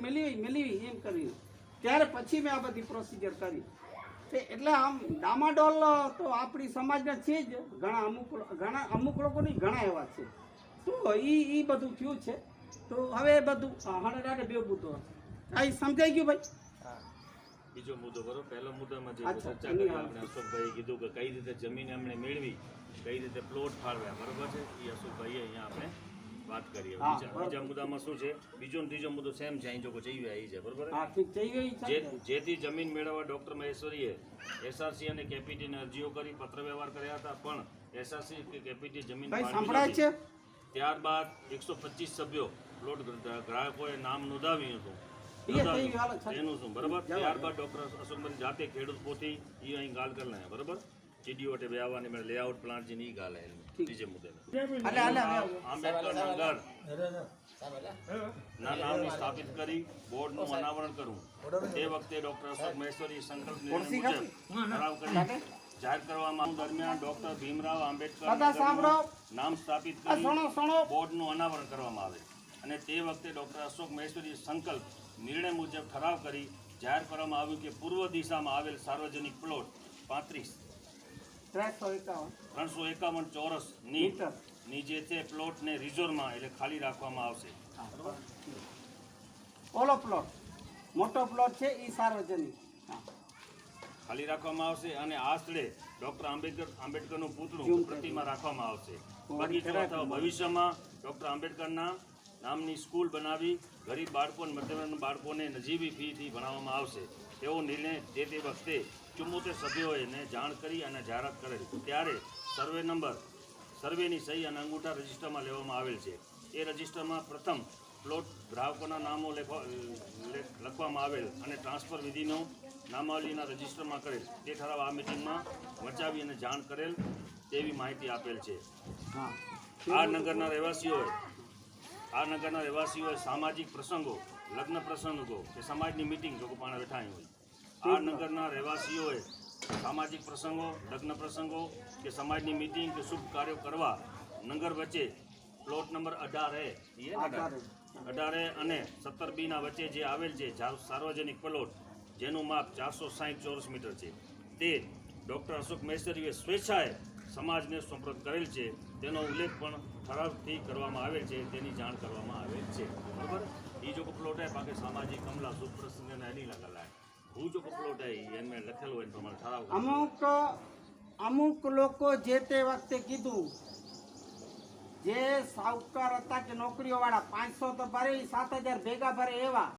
મેળવી મેળવી એમ કરી. ત્યારે પછી મેં આ બધી પ્રોસિજર કરી. એટલે આમ ડામાડોલ તો આપણી સમાજના છે જ. ઘણા અમુક ઘણા અમુક લોકોની ઘણા એવા છે. તો એ એ બધું થયું છે. તો હવે બધું હણે બે મુદ્દો આ સમજાઈ ગયું ભાઈ? બીજો મુદ્દો કરો પહેલો મુદ્દામાં જે ચર્ચા કરી આપણે અશોકભાઈએ કીધું કે કઈ રીતે જમીન એમણે મેળવી કઈ રીતે પ્લોટ ફાળવ્યા. બરોબર છે? એ અશોકભાઈએ અહીંયા આપણે વાત કરીએ. બીજા મુદ્દામાં શું છે? બીજો ત્રીજો મુદ્દો સેમ છે અહીં જો જઈ ગયા છે બરોબર જેથી જમીન મેળવવા ડોક્ટર મહેશ્વરીએ એસઆરસી અને કેપીટીને અરજીઓ કરી પત્ર વ્યવહાર કર્યા હતા પણ એસઆરસી કે કેપીટી જમીન છે? ત્યારબાદ એકસો પચીસ સભ્યો પ્લોટ ગ્ર- ગ્રાહકોએ નામ નોંધાવ્યું હતું. એનું શું બરાબર? ત્યારબાદ ડોક્ટર અશોકભાઈ જાતે ખેડૂત પોથી એ અહીં ગાલ કરી બરાબર? ટીડીઓ ટે બેવાની મેં લેઆઉટ પ્લાન્ટ જેની ઈ ગાલ. ત્રીજે મુદ્દે હાલે હાલે હાલે. આંબેડકર નગર ના નામની સ્થાપિત કરી બોર્ડનું અનાવરણ કરવું. તે વખતે ડોક્ટર અશોક મહેશ્વરી સંકલ્પ મુજબ ઠરાવ કરી જાહેર કરવામાં દરમિયાન ડોક્ટર ભીમરાવ આંબેડકર. નામ સ્થાપિત કરી સણો સણો બોર્ડનું અનાવરણ કરવામાં આવે. અને તે વખતે ડોક્ટર અશોક મહેશ્વરી સંકલ્પ નિર્ણય મુજબ ઠરાવ કરી જાહેર કરવામાં આવ્યું કે પૂર્વ દિશામાં આવેલ સાર્વજનિક પ્લોટ પાંત્રીસ ત્રણસો એકાવન. ત્રણસો એકાવન ચોરસની. ની જે છે પ્લોટને રિઝોર્ટમાં એટલે ખાલી રાખવામાં આવશે. ઓલો પ્લોટ મોટો પ્લોટ છે એ સાર્વજનિક. ખાલી રાખવામાં આવશે અને આ સ્થળે ડોક્ટર આંબેડકર આંબેડકરનું પૂતળું પ્રતિમા રાખવામાં આવશે. અથવા ભવિષ્યમાં ડોક્ટર આંબેડકરના નામની સ્કૂલ બનાવી ગરીબ બાળકો અને મધ્યમ બાળકોને નજીવી ફીથી ભણાવવામાં આવશે. તેવો નિર્ણય જે તે વખતે ચુમ્મોતેર સભ્યોએ જાણ કરી અને જાહેરાત કરેલ. ત્યારે સર્વે નંબર સર્વેની સહી અને અંગૂઠા રજિસ્ટરમાં લેવામાં આવેલ છે. એ રજિસ્ટરમાં પ્રથમ પ્લોટ ગ્રાહકોના નામો લેખવા લેખ- લખવામાં આવેલ અને ટ્રાન્સફર વિધિનો નામાવલીના રજિસ્ટરમાં કરેલ. તે ઠરાવ આ મિટિંગમાં વચાવી અને જાણ કરેલ તેવી માહિતી આપેલ છે. હા. આ નગરના રહેવાસીઓએ આ નગરના રહેવાસીઓએ સામાજિક પ્રસંગો લગ્ન પ્રસંગો કે સમાજની મિટિંગ લોકો પાણા બેઠા હોય. આ નગરના રહેવાસીઓએ સામાજિક પ્રસંગો લગ્ન પ્રસંગો કે સમાજની મિટિંગ કે શુભ કાર્યો કરવા નગર વચ્ચે પ્લોટ નંબર અઢારે એ અઢારે અને સત્તર બીના વચ્ચે જે આવેલ છે સાર્વજનિક પ્લોટ જેનું માપ ચારસો સાહીઠ ચોરસ મીટર છે. તે ડૉક્ટર અશોક મહેશ્વરીએ સ્વેચ્છાએ સમાજને સંપ્રત કરેલ છે. તેનો ઉલ્લેખ પણ ઠરાવથી કરવામાં આવેલ છે, તેની જાણ કરવામાં આવેલ છે. બરાબર? એ જો પ્લોટ है બાકી સામાજિક કમલા શુભ પ્રસંગ ને એની લગેલા હું જો પ્લોટ है એમને લખેલું હોય પ્રમાણે ઠરાવ અમુક અમુક લોકો જે તે વખતે કીધું, જે સાવકાર હતા કે નોકરીઓ વાળા પાંચસો તો ભરે સાત હજાર ભેગા ભરે એવા